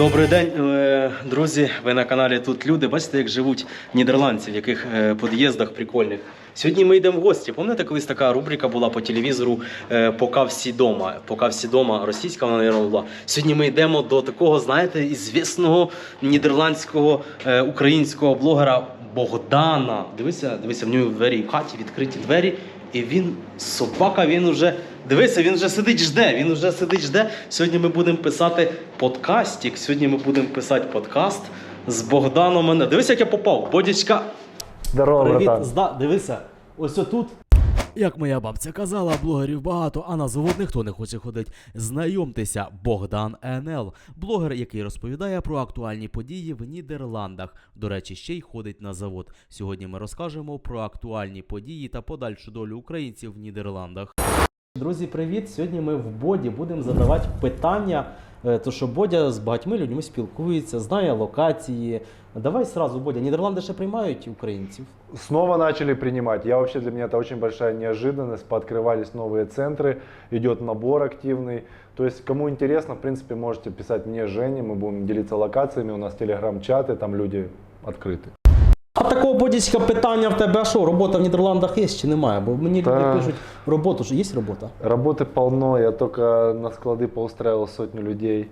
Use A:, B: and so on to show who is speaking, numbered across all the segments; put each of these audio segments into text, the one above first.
A: Добрий день, е, друзі. Ви на каналі Тут люди. Бачите, як живуть нідерландці, в яких е, під'їздах прикольних. Сьогодні ми йдемо в гості. Пам'ятаєте, колись така рубрика була по телевізору е, Пока всі дома. Пока всі дома російська вона мабуть, була. Сьогодні ми йдемо до такого, знаєте, ізвісного нідерландського українського блогера Богдана. Дивися, дивися, в нього двері в хаті відкриті двері. І він собака, він уже дивися, він вже сидить, жде. Він вже сидить, жде. Сьогодні ми будемо писати подкастик. Сьогодні ми будемо писати подкаст з Богданом. Мене. Дивися, як я попав. Бодічка.
B: Здорово,
A: Привіт,
B: братан.
A: зда. Дивися, ось отут.
C: Як моя бабця казала, блогерів багато, а на завод ніхто не хоче ходити. Знайомтеся, Богдан НЛ, блогер, який розповідає про актуальні події в Нідерландах. До речі, ще й ходить на завод. Сьогодні ми розкажемо про актуальні події та подальшу долю українців в Нідерландах.
A: Друзі, привіт! Сьогодні ми в Боді будемо задавати питання. е, То що Бодя з багатьма людьми спілкується, знає локації. Давай сразу, Бодя. Нідерланди ще приймають українців.
B: Снова начали принимать. Я вообще для меня это очень большая неожиданность. Пооткрывались новые центры, идет набор активный. То есть, кому интересно, в принципе, можете писать мне, Жене, мы будем делиться локациями. У нас телеграм-чаты, там люди открыты.
A: А такого бодічка питання в тебе, а що, робота в Нідерландах є чи немає? Бо мені люди
B: Та-
A: пишуть роботу, що є робота.
B: Работы полно. Я только на склады поустраивал сотню людей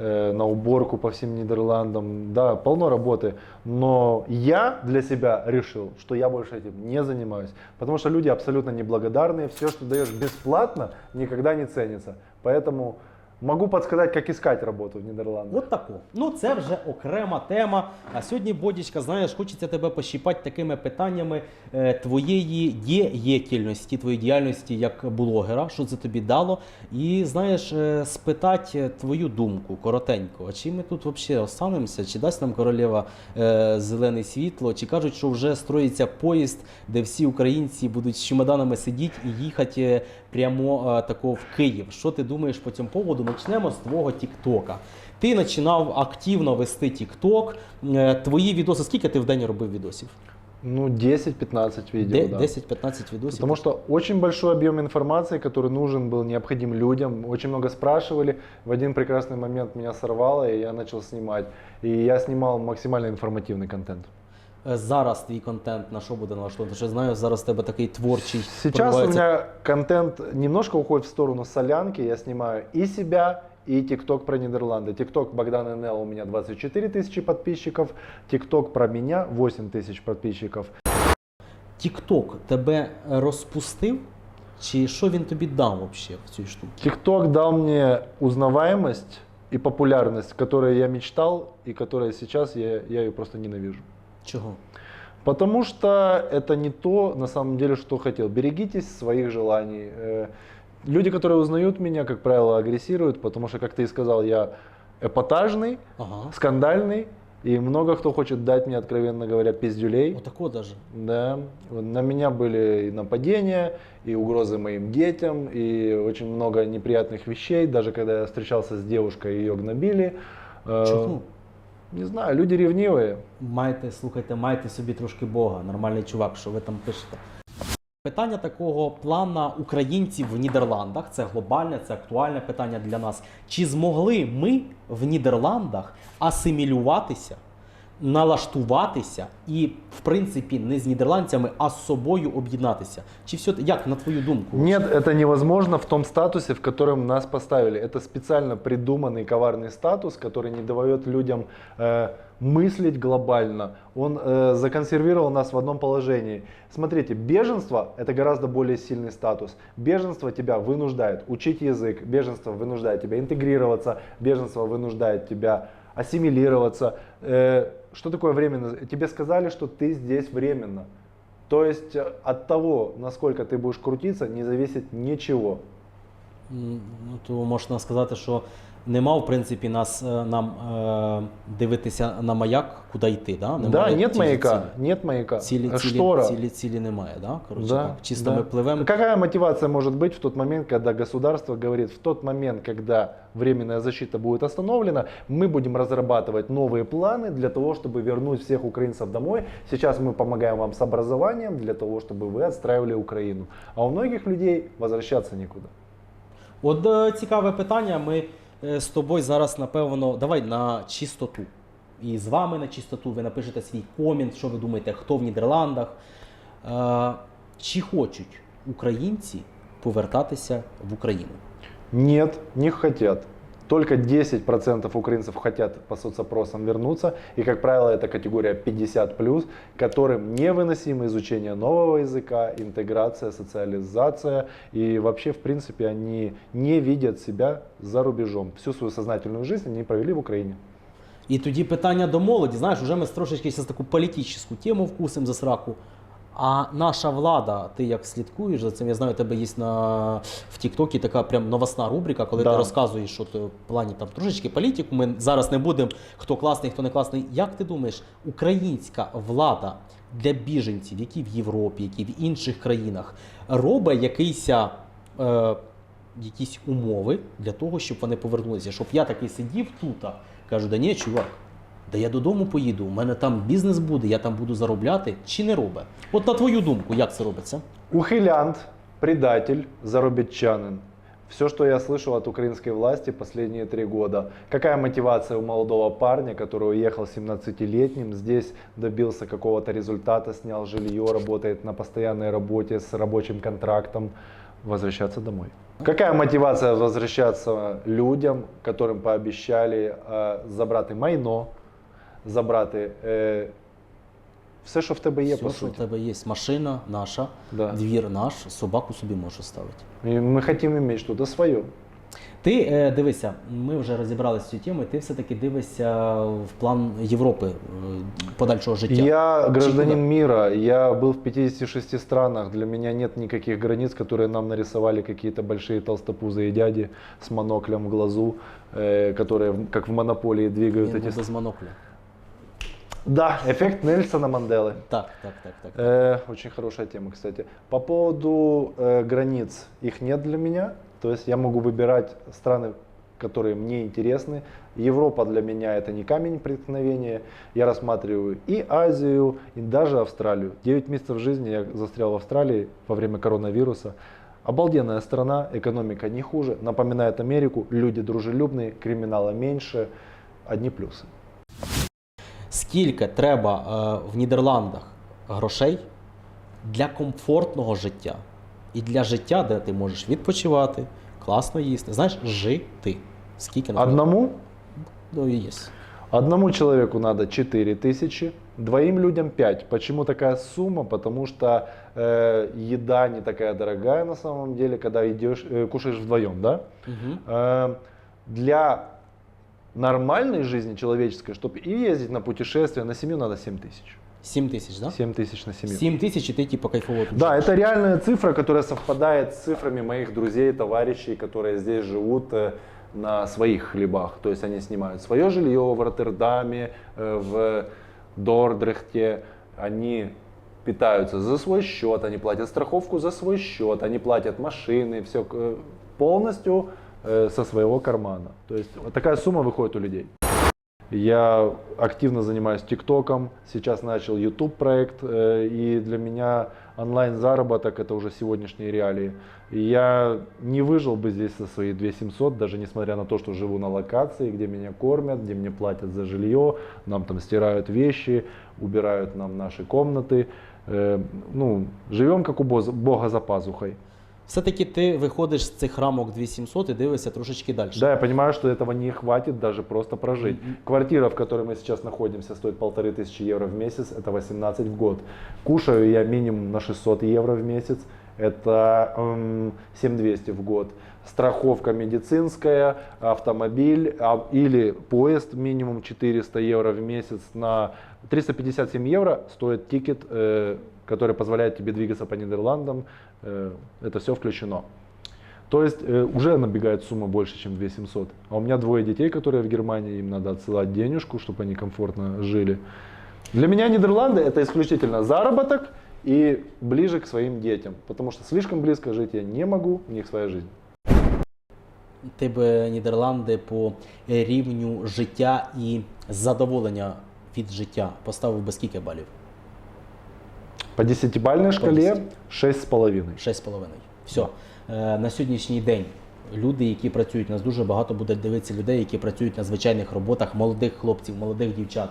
B: э, на уборку по всем Нидерландам. Да, полно работы. Но я для себя решил, что я больше этим не занимаюсь. Потому что люди абсолютно неблагодарные. Все, что даешь бесплатно, никогда не ценится. Поэтому могу подсказать, как искать работу в Нидерландах.
A: От тако. Ну це вже окрема тема. А сьогодні, Бодічка, знаєш, хочеться тебе пощіпати такими питаннями е, твоєї діяльності, твоєї діяльності як блогера, що це тобі дало. І знаєш, е, спитати твою думку коротенько. А чи ми тут взагалі останемося? Чи дасть нам королева е, зелене світло? Чи кажуть, що вже строїться поїзд, де всі українці будуть з чемоданами сидіти і їхати прямо е, тако в Київ? Що ти думаєш по цьому поводу? Почнемо з твого Тіктока. Ти починав активно вести Тікток. Е, Твої відоси, скільки ти в день робив відосів?
B: Ну, 10-15 видео,
A: Де-
B: да.
A: 10-15 відосів.
B: Потому что очень большой объем информации, который нужен был, необходим людям. Очень много спрашивали. В один прекрасный момент меня сорвало, и я начал снимать. И я снимал максимально информативный контент.
A: Е, Зараз твій контент на що буде налаштований? Тому що я знаю, зараз в тебе такий творчий.
B: Сейчас у
A: проривається.
B: меня контент немножко уходит в сторону солянки. Я снимаю и себя, и ТикТок про Нидерланды. ТикТок Богдан НЛ у меня 24 тысячи подписчиков. ТикТок про меня 8 тысяч подписчиков.
A: Тікток тебе розпустив? Чи що він тобі дав взагалі в цій штуці?
B: ТикТок дал мне узнаваемость и популярность, которой я мечтал, и которая сейчас я, я ее просто ненавижу.
A: Чого?
B: Потому что это не то, на самом деле, что хотел. Берегитесь своих желаний. Э, Люди, которые узнают меня, как правило, агрессируют, потому что, как ты и сказал, я эпатажный,
A: Ага.
B: скандальный, и много кто хочет дать мне, откровенно говоря, пиздюлей.
A: Отако даже.
B: Да, Вот на меня были и нападения, и угрозы моим детям, и очень много неприятных вещей. Даже когда я встречался с девушкой, ее гнобили. Э,
A: Чому?
B: Не знаю, люди рівніві.
A: Майте, слухайте, майте собі трошки Бога, нормальний чувак, що ви там пишете. Питання такого плана українців в Нідерландах це глобальне, це актуальне питання для нас. Чи змогли ми в Нідерландах асимілюватися, налаштуватися і, в принципі, не з нідерландцями, а з собою об'єднатися? Чи все як на твою думку?
B: Нет, это невозможно в том статусе, в котором нас поставили. Это специально придуманный коварный статус, который не дает людям э, мыслить глобально. Он э, законсервировал нас в одном положении. Смотрите, беженство это гораздо более сильный статус. Беженство тебя вынуждает учить язык, беженство вынуждает тебя интегрироваться, беженство вынуждает тебя ассимилироваться. Э, что такое временно? Тебе сказали, что ты здесь временно. То есть э, от того, насколько ты будешь крутиться, не зависит ничего.
A: Ну, то можна сказати, що нема, в принципі, нас, е, нам е, дивитися на маяк, куди йти. Да,
B: да,
A: Немає
B: нет
A: цілі-
B: маяка, нет маяка.
A: Цілі,
B: А
A: цілі,
B: Штора.
A: цілі, цілі немає, да? Коротше,
B: Да,
A: так. Чисто
B: да.
A: ми пливемо.
B: Какая мотивация может быть в тот момент, когда государство говорит, в тот момент, когда временная защита будет остановлена, мы будем разрабатывать новые планы для того, чтобы вернуть всех украинцев домой. Сейчас мы помогаем вам с образованием для того, чтобы вы отстраивали Украину. А у многих людей возвращаться некуда.
A: От е, цікаве питання. Ми е, з тобою зараз, напевно, давай на чистоту. І з вами на чистоту ви напишете свій комент, що ви думаєте, хто в Нідерландах. Е, чи хочуть українці повертатися в Україну?
B: Ні, не хотят. Только 10% украинцев хотят по соцопросам вернуться. И, как правило, это категория 50+, которым невыносимо изучение нового языка, интеграция, социализация. И вообще, в принципе, они не видят себя за рубежом. Всю свою сознательную жизнь они провели в Украине.
A: І тоді питання до молоді. Знаєш, вже ми трошечки зараз таку політичну тему вкусимо за сраку. А наша влада, ти як слідкуєш за цим? Я знаю, у тебе є на в Тіктокі така прям новосна рубрика, коли
B: Да.
A: ти розказуєш, що ти в плані там трошечки політику. Ми зараз не будемо хто класний, хто не класний. Як ти думаєш, українська влада для біженців, які в Європі, які в інших країнах, робить якийсь, е, якісь умови для того, щоб вони повернулися? Щоб я такий сидів тут, кажу, да ні, чувак Да я додому поїду, у мене там бізнес буде, я там буду заробляти, чи не робить? От на твою думку, як це робиться?
B: Ухилянт, предатель, заробитчанин. Все, что я слышал от украинской власти последние три года. Какая мотивация у молодого парня, который уехал 17-летним, здесь добился какого-то результата, снял жилье, работает на постоянной работе с рабочим контрактом, возвращаться домой. Какая мотивация возвращаться людям, которым пообещали э, забрати майно, забрати е, все, що в тебе є,
A: Все,
B: по
A: що в
B: суті.
A: тебе є, машина наша,
B: Да.
A: двір наш, собаку собі можеш ставити.
B: И мы хотим иметь что-то свое.
A: Ти е, дивися, ми вже розібралися з цією темою, ти все-таки дивишся в план Європи е, подальшого життя.
B: Я
A: Чи
B: гражданин
A: куда?
B: мира, я был в 56 странах, для меня нет никаких границ, которые нам нарисовали какие-то большие толстопузые дяди с моноклем в глазу, э, которые в- как в монополии двигают
A: Він
B: эти...
A: був без монокля.
B: Да, эффект Нельсона Манделы.
A: Так, так, так, так.
B: Э, очень хорошая тема, кстати. По поводу э, границ, их нет для меня. То есть я могу выбирать страны, которые мне интересны. Европа для меня это не камень преткновения. Я рассматриваю и Азию, и даже Австралию. 9 месяцев жизни я застрял в Австралии во время коронавируса. Обалденная страна, экономика не хуже, напоминает Америку, люди дружелюбные, криминала меньше, одни плюсы.
A: Скільки треба е, в Нідерландах грошей для комфортного життя і для життя, де ти можеш відпочивати, класно їсти. Знаєш, жити. Скільки на
B: Одному
A: Ну, і є.
B: Одному человеку надо 4 тысячи, двоим людям 5. Почему такая сумма? Потому что э, еда не такая дорогая на самом деле, когда идешь, э, кушаешь вдвоем, да?
A: Угу.
B: Э, для нормальной жизни человеческой, чтобы и ездить на путешествия, на семью надо 7 тысяч.
A: 7 тисяч, так?
B: 7 тысяч на семью.
A: 7 тисяч і ти типу кайфово тут.
B: Да, это реальная цифра, которая совпадает с цифрами моих друзей, товарищей, которые здесь живут э, на своих хлебах. То есть они снимают свое жилье в Роттердаме, э, в Дордрехте, они питаются за свой счет, они платят страховку за свой счет, они платят машины, все полностью э, со своего кармана. То есть вот такая сумма выходит у людей. Я активно занимаюсь ТикТоком, сейчас начал YouTube проект, э, и для меня онлайн заработок это уже сегодняшние реалии. И Я не выжил бы здесь со свои 2700, даже несмотря на то, что живу на локации, где меня кормят, где мне платят за жилье, нам там стирают вещи, убирают нам наши комнаты. Э, Ну, живем как у боз- Бога за пазухой.
A: Все-таки ти виходиш з цих рамок 2700 і дивишся трошечки далі.
B: Да, я понимаю, что этого не хватит даже просто прожить. Квартира, в которой мы сейчас находимся, стоит полторы тысячи евро в месяц, это 18 в год. Кушаю я минимум на 600 евро в месяц, это эм, 7200 в год. Страховка медицинская, автомобиль а, или поезд минимум 400 евро в месяц на 357 евро стоит тикет, э, который позволяет тебе двигаться по Нидерландам. Э, это все включено. То есть э, уже набегает сумма больше, чем 2700. А у меня двое детей, которые в Германии, им надо отсылать денежку, чтобы они комфортно жили. Для меня Нидерланды это исключительно заработок и ближе к своим детям. Потому что слишком близко жить я не могу, у них своя жизнь.
A: Ти би Нідерланди по рівню життя і задоволення від життя поставив би скільки балів?
B: По десятибальной шкале
A: 10.
B: 6,5.
A: 6,5. Все. На сьогоднішній день люди, які працюють, нас дуже багато буде дивитися людей, які працюють на звичайних роботах, молодих хлопців, молодих дівчат.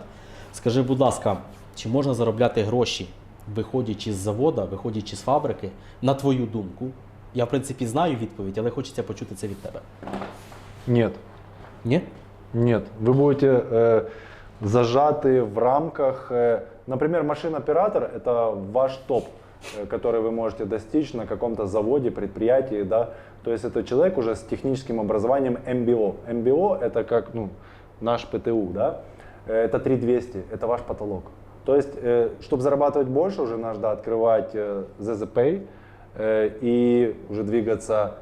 A: Скажи, будь ласка, чи можна заробляти гроші, виходячи з завода, виходячи з фабрики, на твою думку? Я, в принципі, знаю відповідь, але хочеться почути це від тебе.
B: Нет.
A: Ні?
B: Нет, вы будете э, зажаты в рамках, э, например, машин-оператор это ваш топ, э, который вы можете достичь на каком-то заводе, предприятии, да, то есть это человек уже с техническим образованием MBO. MBO это как, ну, наш ПТУ, да, Э, это 3200, это ваш потолок. То есть, чтобы зарабатывать больше, уже надо открывать э, ZZP э, и уже двигаться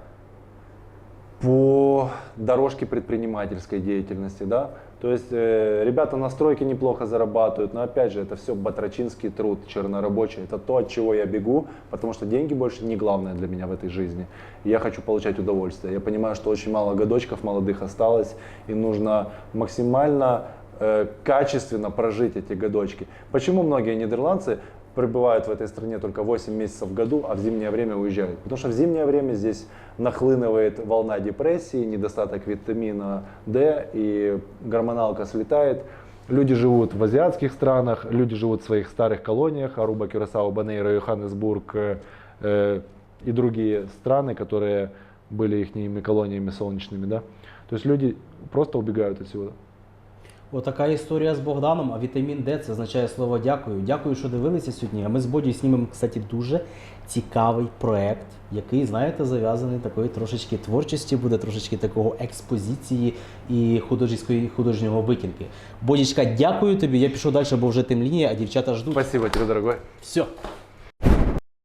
B: по дорожке предпринимательской деятельности, да. То есть э, ребята на стройке неплохо зарабатывают, но опять же это все батрачинский труд, чернорабочий. Это то, от чего я бегу, потому что деньги больше не главное для меня в этой жизни. Я хочу получать удовольствие. Я понимаю, что очень мало годочков молодых осталось, и нужно максимально э, качественно прожить эти годочки. Почему многие нидерландцы пребывают в этой стране только 8 месяцев в году, а в зимнее время уезжают. Потому что в зимнее время здесь нахлынывает волна депрессии, недостаток витамина D, и гормоналка слетает. Люди живут в азиатских странах, люди живут в своих старых колониях, Аруба, Кюрасао, Банейро, Йоханнесбург э, э, и другие страны, которые были их колониями солнечными. Да? То есть люди просто убегают отсюда.
A: Отака історія з Богданом, а вітамін Д це означає слово дякую. Дякую, що дивилися сьогодні. А ми з Бодю знімемо, кстати, дуже цікавий проект, який, знаєте, зав'язаний такої трошечки творчості, буде трошечки такого експозиції і художньої художнього викінки. Бодічка, дякую тобі. Я пішов далі, бо вже темніє, а дівчата ждуть.
B: Спасибо тебе, дорогой.
A: Все.